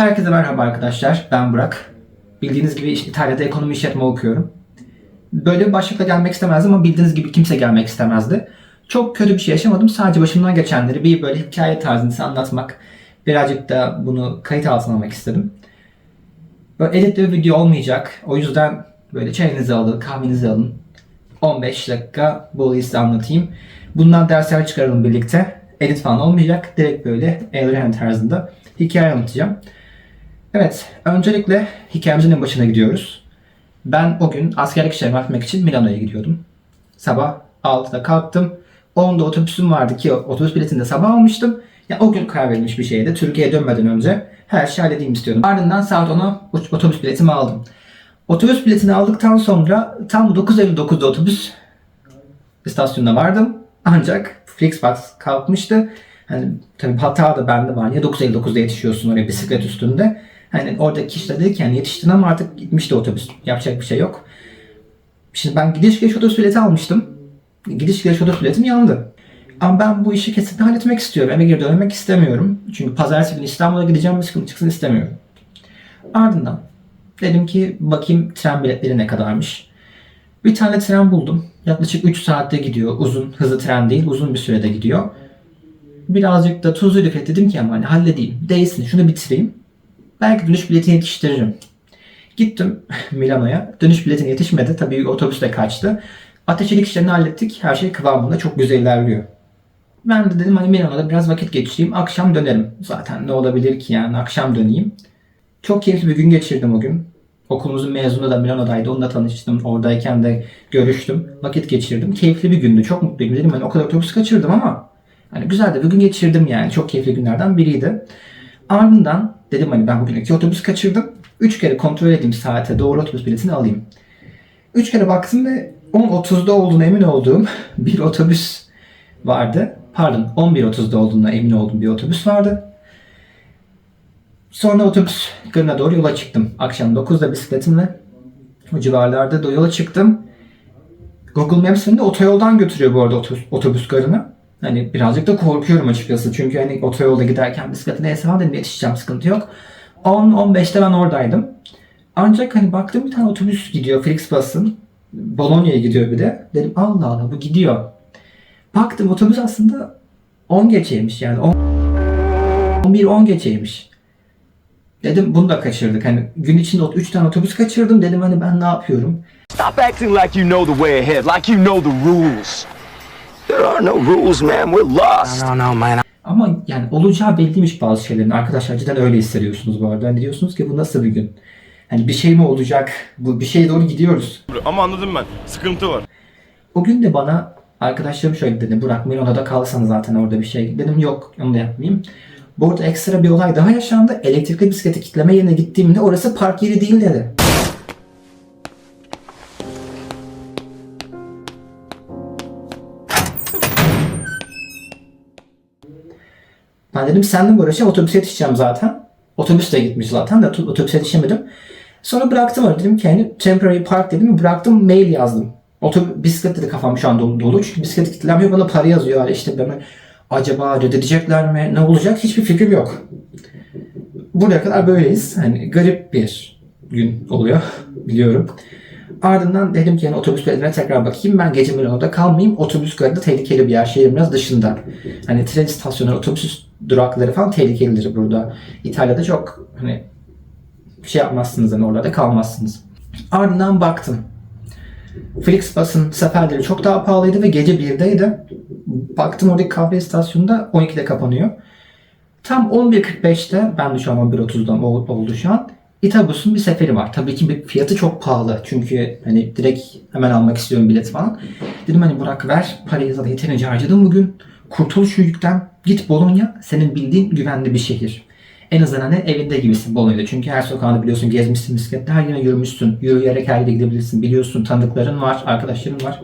Herkese merhaba arkadaşlar. Ben Burak. Bildiğiniz gibi İtalya'da ekonomi işletme okuyorum. Böyle bir başlıkla gelmek istemezdim ama bildiğiniz gibi kimse gelmek istemezdi. Çok kötü bir şey yaşamadım. Sadece başımdan geçenleri bir böyle hikaye tarzında size anlatmak, birazcık da bunu kayıt altına almak istedim. Böyle editli bir video olmayacak. O yüzden böyle çayınızı alın, kahvenizi alın. 15 dakika bu olayı size anlatayım. Bundan dersler çıkaralım birlikte. Edit falan olmayacak. Direkt böyle eğlenceli tarzında hikaye anlatacağım. Evet, öncelikle hikayemizin en başına gidiyoruz. Ben o gün askerlik işlerimi yapmak için Milano'ya gidiyordum. Sabah 6'da kalktım. 10'da otobüsüm vardı ki otobüs biletini de sabah almıştım. Ya o gün karar verilmiş bir şeydi. Türkiye'ye dönmeden önce her şeyi halledeyim istiyordum. Ardından saat 10'a uç- otobüs biletimi aldım. Otobüs biletini aldıktan sonra tam 9.59'da otobüs istasyonuna vardım. Ancak Flixbus kalkmıştı. Hani tabii hata da bende var. Niye 9.59'da yetişiyorsun oraya bisiklet üstünde? Hani oradaki kişi de dedi ki yani yetiştin ama artık gitmişti otobüs. Yapacak bir şey yok. Şimdi ben gidiş geliş otobüs bileti almıştım. Gidiş geliş otobüs biletim yandı. Ama ben bu işi kesinlikle halletmek istiyorum. Eve geri dönmek istemiyorum. Çünkü pazartesi günü İstanbul'a gideceğim bir sıkıntı çıksın istemiyorum. Ardından dedim ki bakayım tren biletleri ne kadarmış. Bir tane tren buldum. Yaklaşık 3 saatte gidiyor. Uzun, hızlı tren değil, uzun bir sürede gidiyor. Birazcık da tuzlu üflet dedim ki ama hani halledeyim. Değilsin, şunu bitireyim. Belki dönüş biletini yetiştiririm. Gittim Milano'ya. Dönüş biletine yetişmedi. Tabii otobüsle kaçtı. Ateşelik işlerini hallettik. Her şey kıvamında çok güzel ilerliyor. Ben de dedim hani Milano'da biraz vakit geçireyim. Akşam dönerim. Zaten ne olabilir ki yani akşam döneyim. Çok keyifli bir gün geçirdim o gün. Okulumuzun mezunu da Milano'daydı. Onunla tanıştım. Oradayken de görüştüm. Vakit geçirdim. Keyifli bir gündü. Çok mutluyum. Dedim hani o kadar otobüs kaçırdım ama hani güzel de bir gün geçirdim yani. Çok keyifli günlerden biriydi. Ardından dedim hani ben bugün otobüs kaçırdım. Üç kere kontrol edeyim saate doğru otobüs biletini alayım. Üç kere baktım ve 10.30'da olduğuna emin olduğum bir otobüs vardı. Pardon 11.30'da olduğuna emin olduğum bir otobüs vardı. Sonra otobüs garına doğru yola çıktım. Akşam 9'da bisikletimle o civarlarda da yola çıktım. Google Maps de otoyoldan götürüyor bu arada otobüs, otobüs garına. Hani birazcık da korkuyorum açıkçası. Çünkü hani otoyolda giderken bisiklete neyse falan dedim yetişeceğim sıkıntı yok. 10-15'te ben oradaydım. Ancak hani baktım bir tane otobüs gidiyor Flixbus'ın. Bologna'ya gidiyor bir de. Dedim Allah Allah bu gidiyor. Baktım otobüs aslında 10 geçeymiş yani. 11-10 geçeymiş. Dedim bunu da kaçırdık. Hani gün içinde 3 tane otobüs kaçırdım. Dedim hani ben ne yapıyorum? Stop acting like you know the way ahead, like you know the rules. There are no rules, man. We're lost. No, no, man. Ama yani olacağı belliymiş bazı şeylerin. Arkadaşlar cidden öyle hissediyorsunuz bu arada. Hani diyorsunuz ki bu nasıl bir gün? Hani bir şey mi olacak? Bu bir şeye doğru gidiyoruz. Ama anladım ben. Sıkıntı var. O gün de bana arkadaşlarım şöyle dedi. Burak Milano'da kalsan zaten orada bir şey. Dedim yok onu da yapmayayım. Bu arada ekstra bir olay daha yaşandı. Elektrikli bisikleti kitleme yerine gittiğimde orası park yeri değil dedi. Ben dedim senle mi uğraşacağım? Otobüse yetişeceğim zaten. Otobüs de gitmiş zaten de ot- otobüse yetişemedim. Sonra bıraktım öyle dedim ki hani temporary park dedim bıraktım mail yazdım. Otobüs bisiklet de kafam şu an dolu, dolu. çünkü bisiklet kitlemiyor bana para yazıyor işte bana acaba reddedecekler mi ne olacak hiçbir fikrim yok. Buraya kadar böyleyiz. Hani garip bir gün oluyor biliyorum. Ardından dedim ki yani otobüs biletine tekrar bakayım. Ben gece Milano'da kalmayayım. Otobüs garı tehlikeli bir yer. Şehrin biraz dışında. Hani tren istasyonları, otobüs durakları falan tehlikelidir burada. İtalya'da çok hani şey yapmazsınız hani orada kalmazsınız. Ardından baktım. Flixbus'ın seferleri çok daha pahalıydı ve gece 1'deydi. Baktım oradaki kahve istasyonunda 12'de kapanıyor. Tam 11.45'te ben de şu an 11.30'dan ol- oldu şu an. İtabus'un bir seferi var. Tabii ki bir fiyatı çok pahalı. Çünkü hani direkt hemen almak istiyorum bilet falan. Dedim hani Burak ver. Parayı zaten yeterince harcadım bugün. Kurtul şu yükten. Git Bologna. Senin bildiğin güvenli bir şehir. En azından hani evinde gibisin Bologna'da. Çünkü her sokağında biliyorsun gezmişsin bisikletle her yere yürümüşsün. Yürüyerek her yere gidebilirsin. Biliyorsun tanıdıkların var, arkadaşların var.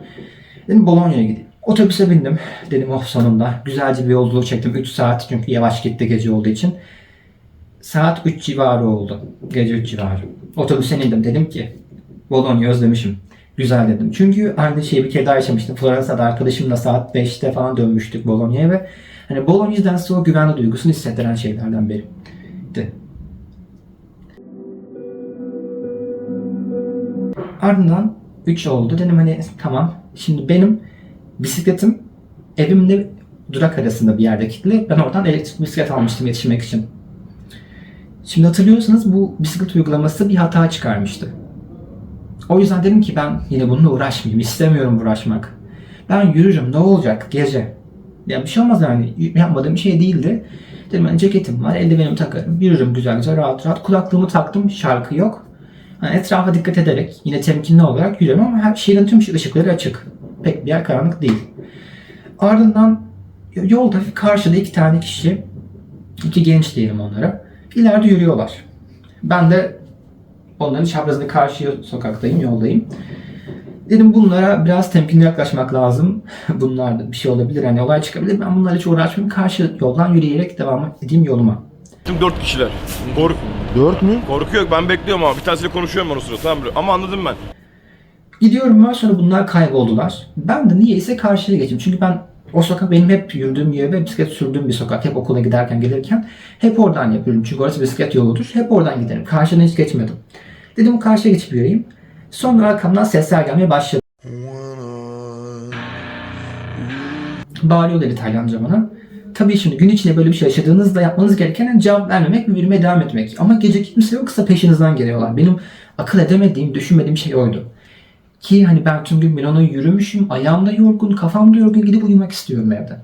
Dedim Bologna'ya gideyim. Otobüse bindim. Dedim oh sonunda. Güzelce bir yolculuk çektim. 3 saat çünkü yavaş gitti gece olduğu için. Saat 3 civarı oldu. Gece 3 civarı. Otobüse indim. Dedim ki Bologna özlemişim güzel dedim. Çünkü aynı şeyi bir kere daha yaşamıştım. Floransa'da arkadaşımla saat 5'te falan dönmüştük Bologna'ya ve hani Bologna'dan sonra güvenli duygusunu hissettiren şeylerden biri. De. Ardından 3 oldu. Dedim hani tamam şimdi benim bisikletim evimle durak arasında bir yerde kilitli. Ben oradan elektrik bisiklet almıştım yetişmek için. Şimdi hatırlıyorsanız bu bisiklet uygulaması bir hata çıkarmıştı. O yüzden dedim ki ben yine bununla uğraşmayayım. istemiyorum uğraşmak. Ben yürürüm ne olacak gece. Ya bir şey olmaz yani. Yapmadığım bir şey değildi. Dedim hani ceketim var, eldivenimi takarım. Yürürüm güzel güzel rahat rahat. Kulaklığımı taktım, şarkı yok. Hani etrafa dikkat ederek, yine temkinli olarak yürüyorum ama her şehrin tüm ışıkları açık. Pek bir yer karanlık değil. Ardından yolda karşıda iki tane kişi, iki genç diyelim onlara, ileride yürüyorlar. Ben de onların çaprazında karşı sokaktayım, yoldayım. Dedim bunlara biraz temkinli yaklaşmak lazım. Bunlar da bir şey olabilir, hani olay çıkabilir. Ben bunlarla hiç uğraşmayayım. Karşı yoldan yürüyerek devam edeyim yoluma. Şimdi dört kişiler. Kork Dört mü? korkuyor. Ben bekliyorum ama bir tanesiyle konuşuyorum ben o sırada. Tamam ama anladım ben. Gidiyorum ben sonra bunlar kayboldular. Ben de niyeyse karşıya geçtim. Çünkü ben o sokak benim hep yürüdüğüm yer ve bisiklet sürdüğüm bir sokak. Hep okula giderken gelirken hep oradan yapıyorum. Çünkü orası bisiklet yoludur. Hep oradan giderim. Karşıdan hiç geçmedim. Dedim karşıya geçip yürüyeyim. Sonra arkamdan sesler gelmeye başladı. Bağırıyorlar İtalyanca bana. Tabii şimdi gün içinde böyle bir şey yaşadığınızda yapmanız gereken cevap vermemek ve yürümeye devam etmek. Ama gece kimse yoksa peşinizden geliyorlar. Benim akıl edemediğim, düşünmediğim şey oydu. Ki hani ben tüm gün Milano'yu yürümüşüm. Ayağım da yorgun, kafam da yorgun. Gidip uyumak istiyorum evde.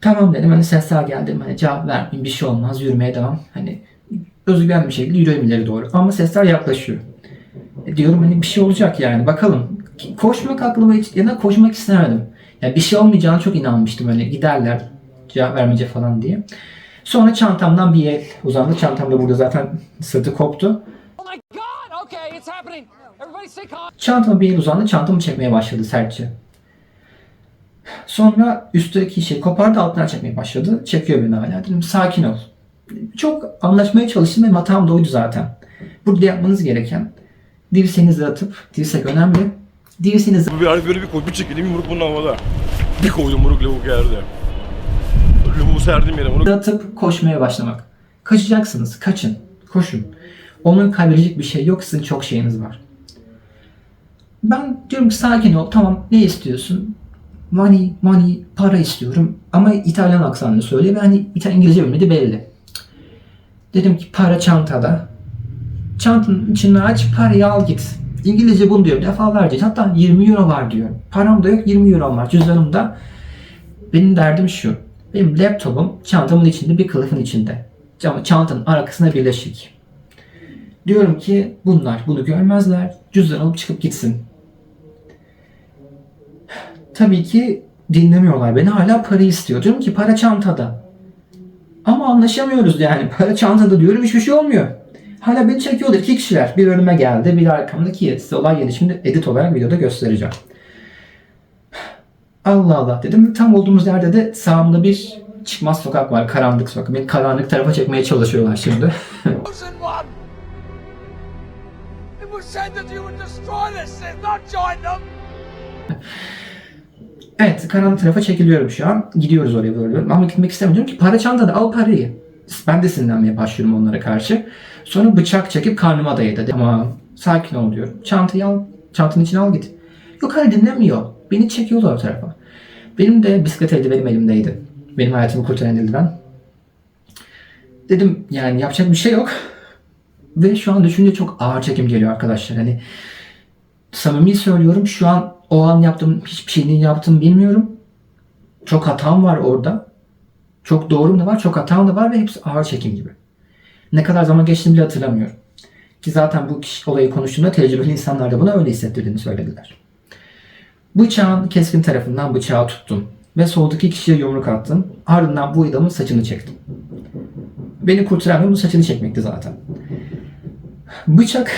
Tamam dedim hani sesler geldi. Hani cevap vermeyeyim bir şey olmaz. Yürümeye devam. Hani özgüven bir şekilde yürüyorum ileri doğru. Ama sesler yaklaşıyor. E diyorum hani bir şey olacak yani bakalım. Koşmak aklıma hiç ya koşmak istemedim. Yani bir şey olmayacağına çok inanmıştım öyle giderler cevap vermeyecek falan diye. Sonra çantamdan bir el uzandı. Çantam da burada zaten sırtı koptu. Oh my god! Okay, it's happening. Çantama bir el uzandı. Çantamı çekmeye başladı sertçe. Sonra üstteki şeyi kopardı altına çekmeye başladı. Çekiyor beni hala. Dedim sakin ol. Çok anlaşmaya çalıştım ve hatam da oydu zaten. Burada yapmanız gereken dirseğinizi atıp, dirsek önemli. Dirseğinizi bir harf böyle bir koy. Bir çekildim yumruk bunun havada. Bir koydum yumruk lavuk yerde. Lavuğu serdim yere. Onu atıp koşmaya başlamak. Kaçacaksınız. Kaçın. Koşun. Onun kaybedecek bir şey yok. Sizin çok şeyiniz var. Ben diyorum ki sakin ol. Tamam ne istiyorsun? Money, money, para istiyorum. Ama İtalyan aksanıyla söyle ve hani İtalyan İngilizce bilmedi belli. Dedim ki para çantada. Çantanın içini aç, parayı al git. İngilizce bunu diyor defalarca. Hatta 20 euro var diyor. Param da yok 20 euro var cüzdanımda. Benim derdim şu. Benim laptopum çantamın içinde bir kılıfın içinde. Çantanın arkasına birleşik. Diyorum ki bunlar bunu görmezler. Cüzdan alıp çıkıp gitsin. Tabii ki dinlemiyorlar beni. Hala para istiyor. Diyorum ki para çantada. Ama anlaşamıyoruz yani. Para çantada diyorum hiçbir şey olmuyor. Hala beni çekiyorlar. iki kişiler. Bir önüme geldi. Bir arkamdaki. Size olay yeri şimdi edit olarak videoda göstereceğim. Allah Allah dedim. Tam olduğumuz yerde de sağımda bir çıkmaz sokak var. Karanlık sokak. Beni karanlık tarafa çekmeye çalışıyorlar şimdi. evet karanlık tarafa çekiliyorum şu an. Gidiyoruz oraya böyle. Ama gitmek istemiyorum ki para çantada al parayı. Ben de sinirlenmeye başlıyorum onlara karşı. Sonra bıçak çekip karnıma dayadı. Ama sakin ol diyorum. Çantayı al, çantanın içine al git. Yok hayır dinlemiyor. Beni çekiyorlar o tarafa. Benim de bisiklet eldivenim elimdeydi. Benim hayatımı kurtaran eldiven. Dedim yani yapacak bir şey yok. Ve şu an düşünce çok ağır çekim geliyor arkadaşlar. Hani samimi söylüyorum şu an o an yaptığım hiçbir şeyin yaptığımı bilmiyorum. Çok hatam var orada. Çok doğrum da var, çok hatam da var ve hepsi ağır çekim gibi. Ne kadar zaman geçtiğini bile hatırlamıyorum. Ki zaten bu kişi, olayı konuştuğumda tecrübeli insanlar da buna öyle hissettirdiğini söylediler. Bıçağın keskin tarafından bıçağı tuttum ve soldaki kişiye yumruk attım. Ardından bu adamın saçını çektim. Beni kurtaran bu saçını çekmekti zaten. Bıçak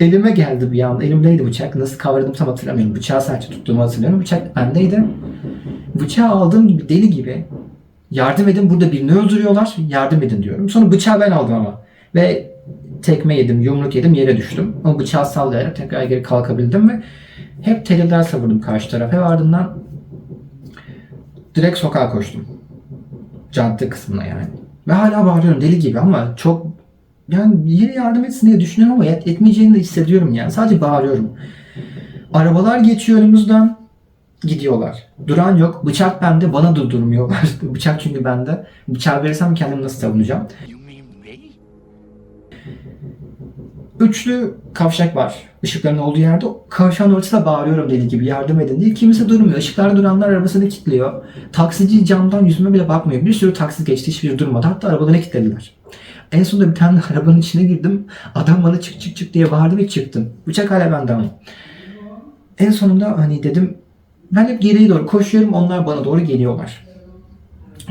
elime geldi bir anda. Elimdeydi bıçak. Nasıl kavradım tam hatırlamıyorum. Bıçağı sadece tuttuğumu hatırlıyorum. Bıçak bendeydi. Bıçağı gibi deli gibi yardım edin burada birini öldürüyorlar. Yardım edin diyorum. Sonra bıçağı ben aldım ama. Ve tekme yedim, yumruk yedim, yere düştüm. Ama bıçağı sallayarak tekrar geri kalkabildim ve hep teliller savurdum karşı tarafa ve ardından direkt sokağa koştum. Cadde kısmına yani. Ve hala bağırıyorum deli gibi ama çok yani biri yardım etsin diye düşünüyorum ama et, etmeyeceğini de hissediyorum yani. Sadece bağırıyorum. Arabalar geçiyor önümüzden gidiyorlar. Duran yok. Bıçak bende. Bana da durmuyorlar. Bıçak çünkü bende. Bıçağı verirsem kendimi nasıl savunacağım? Üçlü kavşak var. Işıkların olduğu yerde. Kavşağın ortasında bağırıyorum deli gibi yardım edin diye. Kimse durmuyor. Işıklarda duranlar arabasını kilitliyor. Taksici camdan yüzüme bile bakmıyor. Bir sürü taksi geçti. Hiçbiri durmadı. Hatta arabalarını kilitlediler. En sonunda bir tane arabanın içine girdim. Adam bana çık çık çık diye bağırdı ve çıktım. Bıçak hala bende ama. En sonunda hani dedim ben hep geriye doğru koşuyorum. Onlar bana doğru geliyorlar.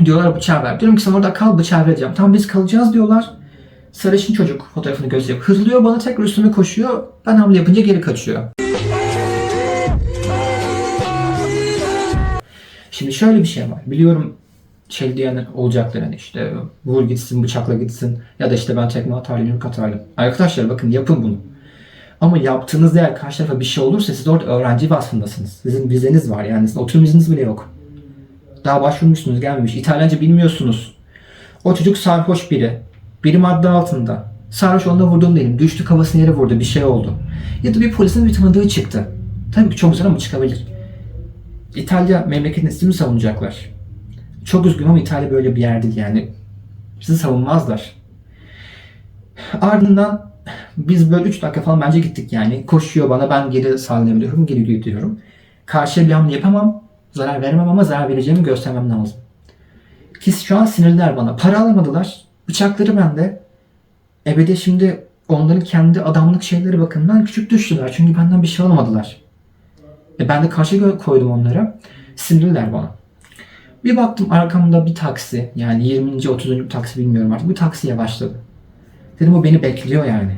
Diyorlar bıçağı ver. Diyorum ki sen orada kal bıçağı vereceğim. Tamam biz kalacağız diyorlar. Sarışın çocuk fotoğrafını gösteriyor. Hırlıyor bana tekrar üstüme koşuyor. Ben hamle yapınca geri kaçıyor. Şimdi şöyle bir şey var. Biliyorum şey diyen olacaktır hani işte vur gitsin bıçakla gitsin ya da işte ben tekme atarım yumruk atarım. Arkadaşlar bakın yapın bunu. Ama yaptığınız eğer karşı tarafa bir şey olursa siz orada öğrenci vasfındasınız. Sizin vizeniz var yani sizin oturum izniniz bile yok. Daha başvurmuşsunuz gelmemiş. İtalyanca bilmiyorsunuz. O çocuk sarhoş biri. Biri madde altında. Sarhoş onda vurdum değilim. Düştü kafasını yere vurdu. Bir şey oldu. Ya da bir polisin bir tanıdığı çıktı. Tabii ki çok zor ama çıkabilir. İtalya memleketin ismini savunacaklar. Çok üzgünüm ama İtalya böyle bir yer değil yani. Sizi savunmazlar. Ardından biz böyle 3 dakika falan bence gittik yani. Koşuyor bana ben geri sallayabiliyorum. Geri gidiyorum. Karşıya bir hamle yapamam. Zarar veremem ama zarar vereceğimi göstermem lazım. Ki şu an sinirliler bana. Para alamadılar. Bıçakları bende. Ebede şimdi onların kendi adamlık şeyleri bakımından küçük düştüler. Çünkü benden bir şey alamadılar. E ben de karşı koydum onlara. Sinirliler bana. Bir baktım arkamda bir taksi. Yani 20. 30. bir taksi bilmiyorum artık. Bir taksi yavaşladı. Dedim o beni bekliyor yani.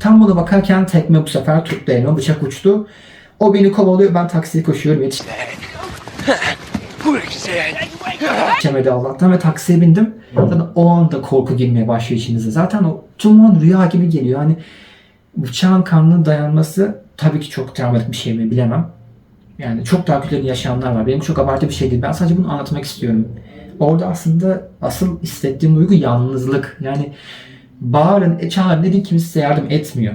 Tam buna bakarken tekme bu sefer tuttu elime. Bıçak uçtu. O beni kovalıyor. Ben taksiye koşuyorum. Yetiş Yetişemedi Allah'tan ve taksiye bindim. Zaten o anda korku girmeye başlıyor içinize. Zaten o tüm an rüya gibi geliyor. Hani bıçağın kanına dayanması tabii ki çok travmatik bir şey mi bilemem. Yani çok daha kötülerini yaşayanlar var. Benim çok abartı bir şey değil. Ben sadece bunu anlatmak istiyorum. Orada aslında asıl hissettiğim duygu yalnızlık. Yani bağırın, e, çağırın dedin kimse size yardım etmiyor.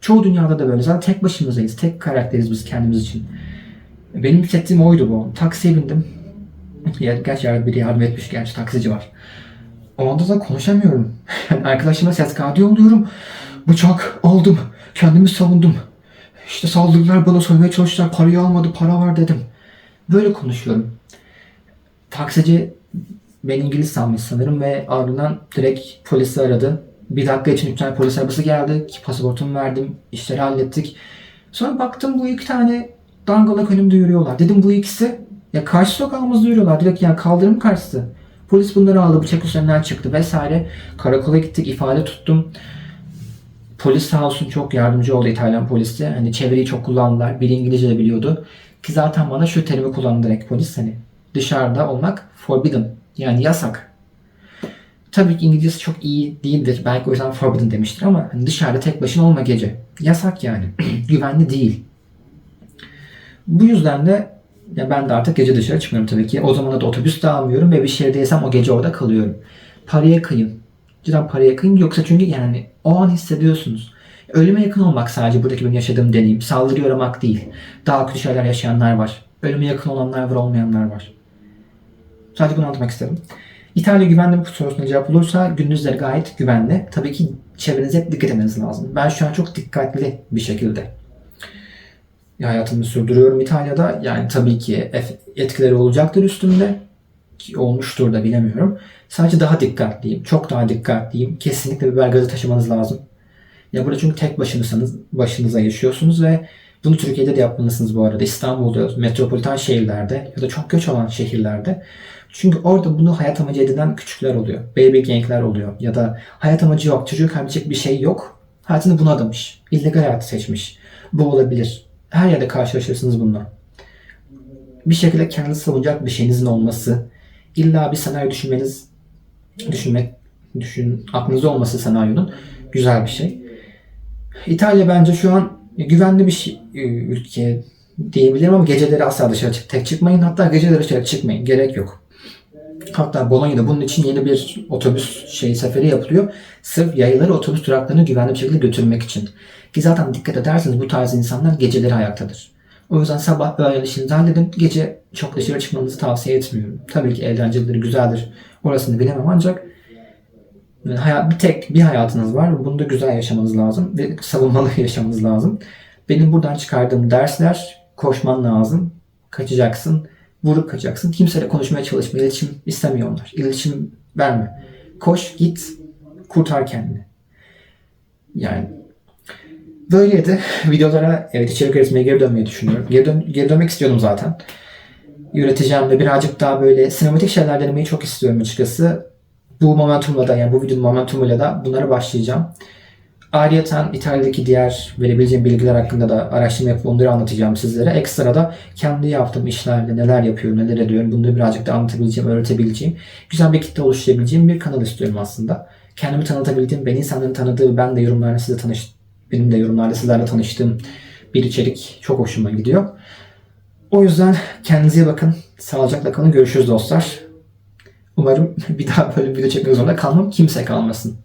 Çoğu dünyada da böyle. Zaten tek başımızdayız. Tek karakteriz biz kendimiz için. Benim hissettiğim oydu bu. Taksiye bindim. Gerçi yardım- biri yardım etmiş. Gerçi taksici var. O anda da konuşamıyorum. Yani arkadaşıma ses kaydı yolluyorum. Bıçak aldım. Kendimi savundum. İşte saldırdılar bana soymaya çalıştılar. Parayı almadı. Para var dedim. Böyle konuşuyorum. Taksici ben İngiliz sanmış sanırım ve ardından direkt polisi aradı. Bir dakika için üç tane polis arabası geldi. Ki pasaportumu verdim. İşleri hallettik. Sonra baktım bu iki tane dangalak önümde yürüyorlar. Dedim bu ikisi ya karşı sokağımızda yürüyorlar. Direkt yani kaldırım karşısı. Polis bunları aldı. Bıçak üzerinden çıktı vesaire. Karakola gittik. ifade tuttum. Polis sağ olsun çok yardımcı oldu İtalyan polisi. Hani çevreyi çok kullandılar. Biri İngilizce de biliyordu. Ki zaten bana şu terimi kullandı direkt polis hani. Dışarıda olmak forbidden. Yani yasak. Tabii ki İngilizcesi çok iyi değildir. Belki o yüzden forbidden demiştir ama hani dışarıda tek başına olma gece. Yasak yani. Güvenli değil. Bu yüzden de ya ben de artık gece dışarı çıkmıyorum tabii ki. O zaman da otobüs de almıyorum ve bir şehirdeysem o gece orada kalıyorum. Paraya kıyın. Cidden paraya kıyın yoksa çünkü yani o an hissediyorsunuz. Ölüme yakın olmak sadece buradaki benim yaşadığım deneyim. Saldırıya uğramak değil. Daha kötü şeyler yaşayanlar var. Ölüme yakın olanlar var, olmayanlar var. Sadece bunu anlatmak istedim. İtalya güvenli mi sorusuna cevap olursa gündüzleri gayet güvenli. Tabii ki çevrenize hep dikkat etmeniz lazım. Ben şu an çok dikkatli bir şekilde hayatımı sürdürüyorum İtalya'da. Yani tabii ki etkileri olacaktır üstümde. Ki olmuştur da bilemiyorum. Sadece daha dikkatliyim. Çok daha dikkatliyim. Kesinlikle biber gazı taşımanız lazım. Ya burada çünkü tek başınızsanız başınıza yaşıyorsunuz ve bunu Türkiye'de de yapmalısınız bu arada. İstanbul'da, metropolitan şehirlerde ya da çok göç alan şehirlerde. Çünkü orada bunu hayat amacı edinen küçükler oluyor. Baby gangler oluyor. Ya da hayat amacı yok. Çocuğu kaybedecek bir şey yok. Hayatını buna adamış. İllegal hayatı seçmiş. Bu olabilir. Her yerde karşılaşırsınız bununla. Bir şekilde kendinizi savunacak bir şeyinizin olması. İlla bir senaryo düşünmeniz, düşünmek, düşün, aklınızda olması senaryonun güzel bir şey. İtalya bence şu an güvenli bir şey, e, ülke diyebilirim ama geceleri asla dışarı çık, tek çıkmayın. Hatta geceleri dışarı çıkmayın. Gerek yok. Hatta Bolonya'da bunun için yeni bir otobüs şey seferi yapılıyor. Sırf yayları otobüs duraklarına güvenli bir şekilde götürmek için. Ki zaten dikkat ederseniz bu tarz insanlar geceleri ayaktadır. O yüzden sabah öğlen işinizi halledin. Gece çok dışarı çıkmanızı tavsiye etmiyorum. Tabii ki eğlenceleri güzeldir. Orasını bilemem ancak yani hayat, bir tek bir hayatınız var. Bunu da güzel yaşamanız lazım ve savunmalı yaşamanız lazım. Benim buradan çıkardığım dersler koşman lazım. Kaçacaksın. Vurup kaçacaksın. Kimseyle konuşmaya çalışma. İletişim istemiyor onlar. İletişim verme. Koş git. Kurtar kendini. Yani böyleydi. Videolara evet içerik üretmeye geri dönmeyi düşünüyorum. Geri, dön- geri dönmek istiyordum zaten. Üreteceğim ve birazcık daha böyle sinematik şeyler denemeyi çok istiyorum açıkçası. Bu momentumla da yani bu videonun momentumuyla da bunlara başlayacağım. Ayrıca İtalya'daki diğer verebileceğim bilgiler hakkında da araştırma yapıp onları anlatacağım sizlere. Ekstra da kendi yaptığım işlerle neler yapıyorum, neler ediyorum bunları birazcık da anlatabileceğim, öğretebileceğim, güzel bir kitle oluşturabileceğim bir kanal istiyorum aslında. Kendimi tanıtabildiğim, ben insanların tanıdığı, ben de yorumlarda size tanış, benim de yorumlarda sizlerle tanıştığım bir içerik çok hoşuma gidiyor. O yüzden kendinize bakın. Sağlıcakla kalın. Görüşürüz dostlar. Umarım bir daha böyle bir video çekmek zorunda kalmam. Kimse kalmasın.